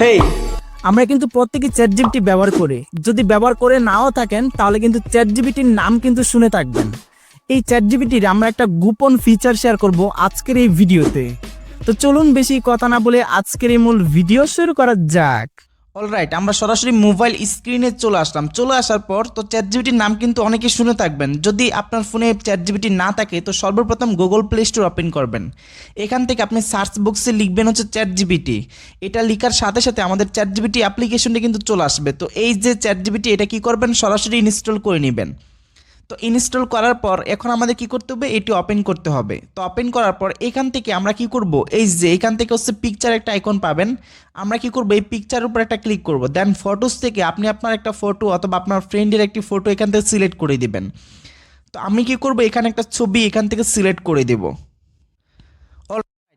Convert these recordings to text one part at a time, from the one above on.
হেই আমরা কিন্তু প্রত্যেকে চ্যাট জিপিটি ব্যবহার করি। যদি ব্যবহার করে নাও থাকেন, তাহলে কিন্তু চ্যাট জিপিটির নাম কিন্তু শুনে থাকবেন। এই চ্যাট জিপিটির আমরা একটা গোপন ফিচার শেয়ার করব আজকের এই ভিডিওতে তো। চলুন বেশি কথা না বলে আজকের এই মূল ভিডিও শুরু করা যাক। অলরাইট আমরা সরাসরি মোবাইল স্ক্রিনে চলে আসলাম। চলে আসার পর তো চ্যাট জিবিটির নাম কিন্তু অনেকে শুনে থাকবেন। যদি আপনার ফোনে চ্যাট জিবিটি না থাকে, তো সর্বপ্রথম গুগল প্লে স্টোর ওপেন করবেন। এখান থেকে আপনি সার্চ বক্সে লিখবেন হচ্ছে চ্যাট জিবিটি এটা লেখার সাথে সাথে আমাদের চ্যাট জিবিটি অ্যাপ্লিকেশনটি কিন্তু চলে আসবে। তো এই যে চ্যাট জিবিটি এটা কি করবেন? সরাসরি ইনস্টল করে নেবেন। তো ইনস্টল করার পর এখন আমাদের কি করতে হবে? এটি ওপেন করতে হবে। তো ওপেন করার পর এখান থেকে আমরা কি করব? এই যে এখান থেকে হচ্ছে পিকচার একটা আইকন পাবেন। আমরা কি করব? এই পিকচার উপর একটা ক্লিক করব। দেন ফটোস থেকে আপনি আপনার একটা ফটো অথবা আপনার ফ্রেন্ডের একটি ফটো এখান থেকে সিলেক্ট করে দিবেন। তো আমি কি করব? এখানে একটা ছবি এখান থেকে সিলেক্ট করে দেব।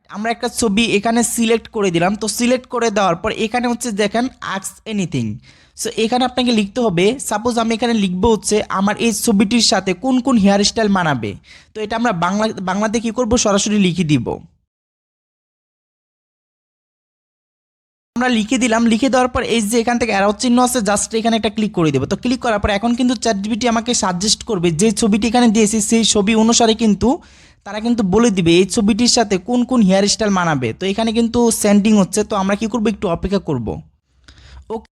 আমরা একটা ছবি এখানে সিলেক্ট করে দিলাম। তো সিলেক্ট করে দেওয়ার পর এখানে হচ্ছে দেখেন আক্স এনিথিং সো এখানে আপনাকে লিখতে হবে সাপোজ আমি এখানে লিখব হচ্ছে আমার এই ছবিটির সাথে কোন কোন হেয়ার স্টাইল মানাবে। তো এটা আমরা বাংলা, বাংলাতে কী করব? সরাসরি লিখে দিব। আমরা লিখে দিলাম, লিখে দেওয়ার পর এই যে এখান থেকে অ্যারো চিহ্ন আছে জাস্ট এখানে একটা ক্লিক করে দেবো। তো ক্লিক করার পর এখন কিন্তু চ্যাট জিবিটি আমাকে সাজেস্ট করবে, যে ছবিটি এখানে দিয়েছি, সেই ছবি অনুসারে কিন্তু তারা কিন্তু বলে দিবে, এই ছবিটির সাথে কোন কোন হেয়ার স্টাইল মানাবে? তো এখানে কিন্তু সেন্ডিং হচ্ছে, তো আমরা কি করব? একটু অপেক্ষা করব। ওকে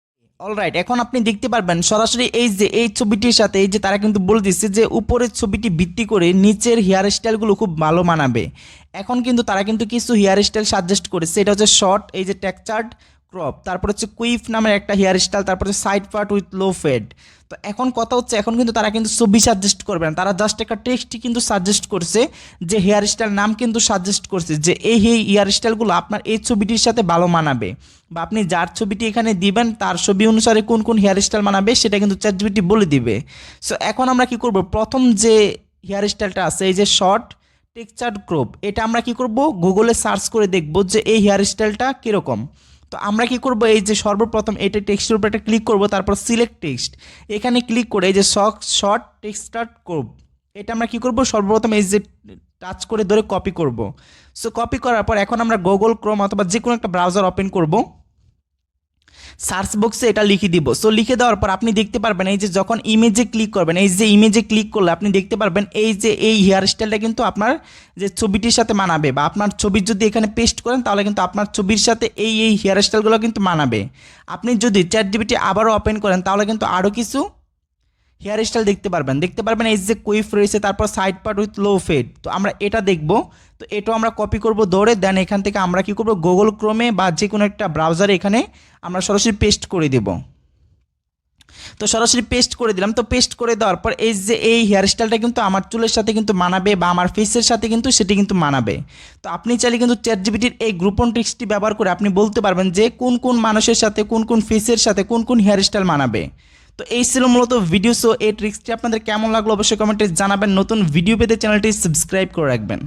অলরাইট এখন আপনি দেখতে পারবেন সরাসরি এই যে, এই ছবিটির সাথে এই যে তারা কিন্তু বলে দিচ্ছে যে, উপরের ছবিটি ভিত্তি করে নিচের হেয়ার স্টাইলগুলো খুব ভালো মানাবে। এখন কিন্তু তারা কিন্তু কিছু হেয়ার স্টাইল সাজেস্ট করেছে, এটা হচ্ছে শর্ট এই যে টেক্সচার্ড ক্রপ তারপর হচ্ছে কুইফ নামের একটা হেয়ার স্টাইল তারপর হচ্ছে side part with low fade তো এখন কথা হচ্ছে, এখন কিন্তু তারা কিন্তু ছবি সাজেস্ট করবে না। তারা জাস্ট একটা টেক্সটই কিন্তু সাজেস্ট করছে যে হেয়ার স্টাইল নাম কিন্তু সাজেস্ট করছে যে এই হেয়ার স্টাইলগুলো আপনার এই ছবিটির সাথে ভালো মানাবে। বা আপনি যার ছবিটি এখানে দিবেন, তার ছবি অনুসারে কোন কোন হেয়ার স্টাইল মানাবে, সেটা কিন্তু চ্যাট জিবিটি বলে দিবে। সো এখন আমরা কি করব? প্রথম যে হেয়ার স্টাইলটা আছে, এই যে শর্ট টেক্সচার্ড ক্রপ এটা আমরা কি করব? গুগলে সার্চ করে দেখব যে এই হেয়ার স্টাইলটা কীরকম। তো আমরা কি করব? এই যে সর্বপ্রথম এটা টেক্সটের উপর একটা ক্লিক করব, তারপর সিলেক্ট টেক্সট এখানে ক্লিক করে এই যে শক শর্ট টেক্সটার্ট করব। এটা আমরা কি করব? সর্বপ্রথম এই যে টাচ করে ধরে কপি করব। সো কপি করার পর এখন আমরা গুগল ক্রোম অথবা যে কোনো একটা ব্রাউজার ওপেন করব। সার্চ বক্সে এটা লিখে দিব। সো লিখে দেওয়ার পর আপনি দেখতে পারবেন এই যে যখন ইমেজে ক্লিক করবেন, এই যে ইমেজে ক্লিক করলে আপনি দেখতে পারবেন এই যে এই হেয়ার স্টাইলটা কিন্তু আপনার যে ছবিটির সাথে মানাবে বা আপনার ছবি যদি এখানে পেস্ট করেন তাহলে কিন্তু আপনার ছবির সাথে এই এই হেয়ার স্টাইলগুলো কিন্তু মানাবে। আপনি যদি চ্যাট জিবিটি আবারও ওপেন করেন তাহলে কিন্তু আরও কিছু হেয়ার স্টাইল দেখতে পারবেন। দেখতে পারবেন এই যে কুইফ রয়েছে, তারপর side part with low fade তো আমরা এটা দেখব। তো এটাও আমরা কপি করব ধরে দেন এখান থেকে আমরা কি করব? গুগল ক্রোমে বা যে কোনো একটা ব্রাউজারে এখানে আমরা সরাসরি পেস্ট করে দেব। তো সরাসরি পেস্ট করে দিলাম। তো পেস্ট করে দেওয়ার পর এই যে এই হেয়ার স্টাইলটা কিন্তু আমার চুলের সাথে কিন্তু মানাবে বা আমার ফেসের সাথে কিন্তু সেটি কিন্তু মানাবে। তো আপনি চাইলে কিন্তু চ্যাট জিবিটির এই গ্রুপন ট্রিক্সটি ব্যবহার করে আপনি বলতে পারবেন যে কোন কোন মানুষের সাথে, কোন কোন ফেসের সাথে কোন কোন হেয়ার স্টাইল মানাবে। তো এই ছিল মূলত ভিডিও সো এই ট্রিক্সটি আপনাদের কেমন লাগল অবশ্যই কমেন্টে জানাবেন। নতুন ভিডিও পেতে চ্যানেলটি সাবস্ক্রাইব করে রাখবেন।